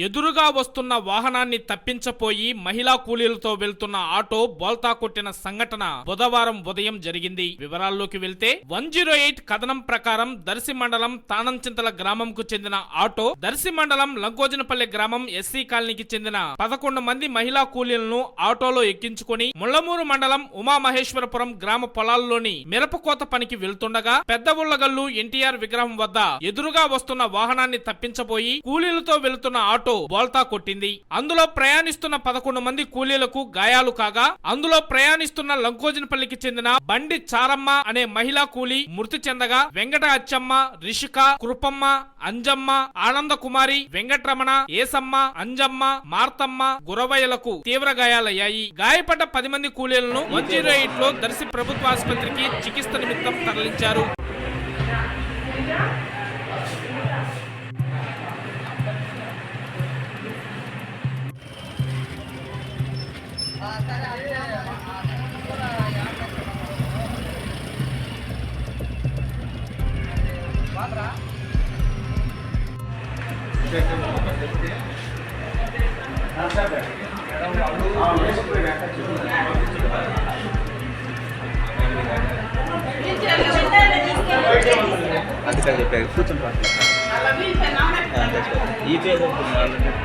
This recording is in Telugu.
ఎదురుగా వస్తున్న వాహనాన్ని తప్పించపోయి మహిళా కూలీలతో వెళ్తున్న ఆటో బోల్తా కొట్టిన సంఘటన బుధవారం ఉదయం జరిగింది. వివరాల్లోకి వెళ్తే వన్ జీరో ఎయిట్ కథనం ప్రకారం దర్శి మండలం తానంచింతల గ్రామంకు చెందిన ఆటో దర్శి మండలం లంకోజనపల్లి గ్రామం ఎస్సీ కాలనీకి చెందిన పదకొండు మంది మహిళా కూలీలను ఆటోలో ఎక్కించుకొని ముళ్ళమూరు మండలం ఉమామహేశ్వరపురం గ్రామ పొలాల్లోని మిరపకోత పనికి వెళ్తుండగా పెద్ద ఉళ్ళగల్లు ఎన్టీఆర్ విగ్రహం వద్ద ఎదురుగా వస్తున్న వాహనాన్ని తప్పించబోయి కూలీలతో వెళుతున్న ఆటో బోల్తా కొట్టింది. అందులో ప్రయాణిస్తున్న పదకొండు మంది కూలీలకు గాయాలు కాగా అందులో ప్రయాణిస్తున్న లంకోజనపల్లికి చెందిన బండి చారమ్మ అనే మహిళా కూలీ మృతి చెందగా వెంకట అచ్చమ్మ రిషిక కృపమ్మ అంజమ్మ ఆనంద కుమారి వెంకటరమణ ఏసమ్మ అంజమ్మ మార్తమ్మ గురవయ్యలకు తీవ్ర గాయాలయ్యాయి. గాయపడ్డ పది మంది కూలీలను వన్ జీరో ఎయిట్లో దర్శి ప్రభుత్వ ఆసుపత్రికి చికిత్స నిమిత్తం తరలించారు. అందుకని చెప్పారు. ప్రార్థన ఈ పేరు